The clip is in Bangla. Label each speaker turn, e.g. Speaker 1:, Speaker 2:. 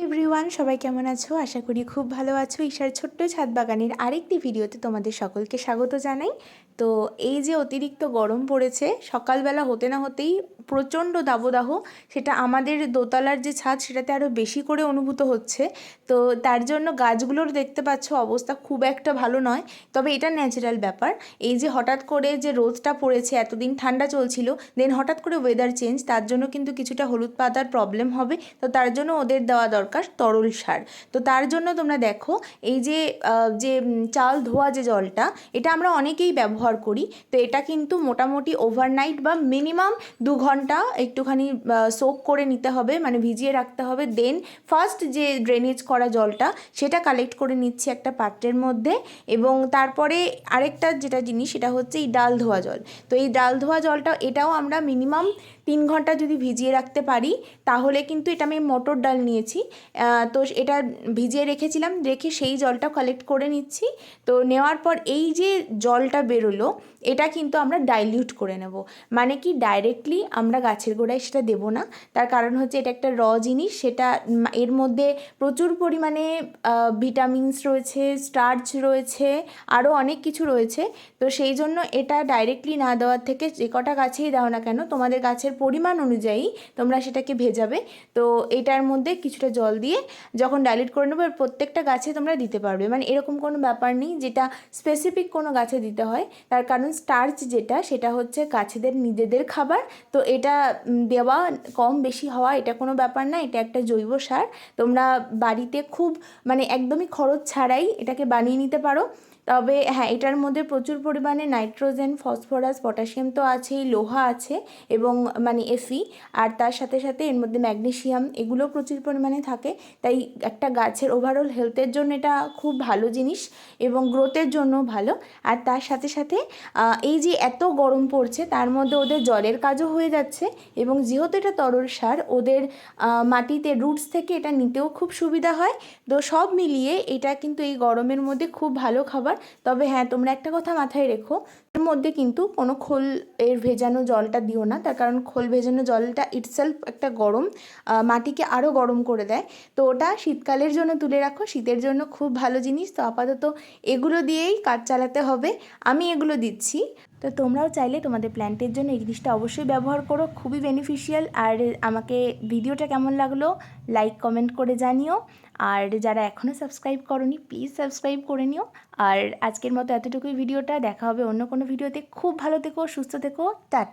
Speaker 1: এভরিওয়ান, সবাই কেমন আছো? আশা করি খুব ভালো আছো। ঈশার ছোট্ট ছাদ বাগানের আরেকটি ভিডিওতে তোমাদের সকলকে স্বাগত জানাই। তো এই যে অতিরিক্ত গরম পড়েছে, সকালবেলা হতে না হতেই প্রচণ্ড দাবদাহ, সেটা আমাদের দোতলার যে ছাদ, সেটাতে আরও বেশি করে অনুভূত হচ্ছে। তো তার জন্য গাছগুলোর দেখতে পাচ্ছ অবস্থা খুব একটা ভালো নয়, তবে এটা ন্যাচারাল ব্যাপার। এই যে হঠাৎ করে যে রোদটা পড়েছে, এতদিন ঠান্ডা চলছিল দেন হঠাৎ করে ওয়েদার চেঞ্জ তার জন্য কিন্তু কিছুটা হলুদ পাতার প্রবলেম হবে। তো তার জন্য ওদের দেওয়া দরকার। তরল সার। তো তার জন্য তোমরা দেখো, এই যে যে চাল ধোয়া যে জলটা, এটা আমরা অনেকেই ব্যবহার করি। তো এটা কিন্তু মোটামুটি ওভারনাইট বা মিনিমাম দু ঘণ্টা একটুখানি সোক করে নিতে হবে মানে ভিজিয়ে রাখতে হবে। দেন ফার্স্ট যে ড্রেনেজ করা জলটা, সেটা কালেক্ট করে নিচ্ছি একটা পাত্রের মধ্যে। এবং তারপরে আরেকটা যেটা জিনিস, সেটা হচ্ছে এই ডাল ধোয়া জল। তো এই ডাল ধোয়া জলটা, এটাও আমরা মিনিমাম তিন ঘণ্টা যদি ভিজিয়ে রাখতে পারি, তাহলে কিন্তু এটা আমি মটর ডাল নিয়েছি। তো এটা ভিজিয়ে রেখেছিলাম, রেখে সেই জলটা কালেক্ট করে নিচ্ছি। তো নেওয়ার পর এই যে জলটা বেরোলো, এটা কিন্তু আমরা ডাইলিউট করে নেব। মানে কি ডাইরেক্টলি আমরা গাছের গোড়ায় সেটা দেবো না। তার কারণ হচ্ছে এটা একটা র জিনিস, সেটা এর মধ্যে প্রচুর পরিমাণে ভিটামিনস রয়েছে স্টার্চ রয়েছে আরও অনেক কিছু রয়েছে। তো সেই জন্য এটা ডাইরেক্টলি না দেওয়ার থেকে যে কটা গাছেই দাও না কেন, তোমাদের গাছের পরিমাণ অনুযায়ী তোমরা সেটাকে ভেজাবে। তো এটার মধ্যে কিছুটা জল দিয়ে যখন ডাইলিট করে নেব প্রত্যেকটা গাছে তোমরা দিতে পারবে। মানে এরকম কোনো ব্যাপার নেই যেটা স্পেসিফিক কোনো গাছে দিতে হয়। তার কারণ স্টার্চ যেটা, সেটা হচ্ছে গাছেদের নিজেদের খাবার। তো এটা দেওয়া কম বেশি হওয়া এটা কোনো ব্যাপার না, এটা একটা জৈব সার। তোমরা বাড়িতে খুব মানে একদমই খরচ ছাড়াই এটাকে বানিয়ে নিতে পারো। তবে হ্যাঁ এটার মধ্যে প্রচুর পরিমাণে নাইট্রোজেন, ফসফরাস, পটাশিয়াম তো আছেই, লোহা আছে এবং মানে এফি আর তার সাথে সাথে এর মধ্যে ম্যাগনেশিয়াম এগুলো প্রচুর পরিমাণে থাকে। তাই একটা গাছের ওভারঅল হেলথের জন্য এটা খুব ভালো জিনিস এবং গ্রোথের জন্য ভালো। আর তার সাথে সাথে এই যে এত গরম পড়ছে তার মধ্যে ওদের জলের কাজও হয়ে যাচ্ছে এবং যেহেতু এটা তরল সার, ওদের মাটিতে রুটস থেকে এটা নিতেও খুব সুবিধা হয়। তো সব মিলিয়ে এটা কিন্তু এই গরমের মধ্যে খুব ভালো খাবার। তবে হ্যাঁ তোমরা একটা কথা মাথায় রেখো, এর মধ্যে কিন্তু কোনো খোল এর ভেজানো জলটা দিও না। তার কারণ খোল ভেজানো জলটা ইটসেলফ একটা গরম মাটিকে আরও গরম করে দেয়। তো ওটা শীতকালের জন্য তুলে রাখো, শীতের জন্য খুব ভালো জিনিস। তো আপাতত এগুলো দিয়েই কাজ চালাতে হবে। আমি এগুলো দিচ্ছি। তো তোমরাও চাইলে তোমাদের প্ল্যান্টের জন্য এই জিনিসটা অবশ্যই ব্যবহার করো, খুবই বেনিফিশিয়াল আর আমাকে ভিডিওটা কেমন লাগল লাইক কমেন্ট করে জানিও। আর যারা এখনও সাবস্ক্রাইব করনি প্লিজ সাবস্ক্রাইব করে নিও। আর আজকের মতো এতটুকুই ভিডিওটা, দেখা হবে অন্য কোনো ভিডিওতে। খুব ভালো থেকো, সুস্থ থেকো, টাটা।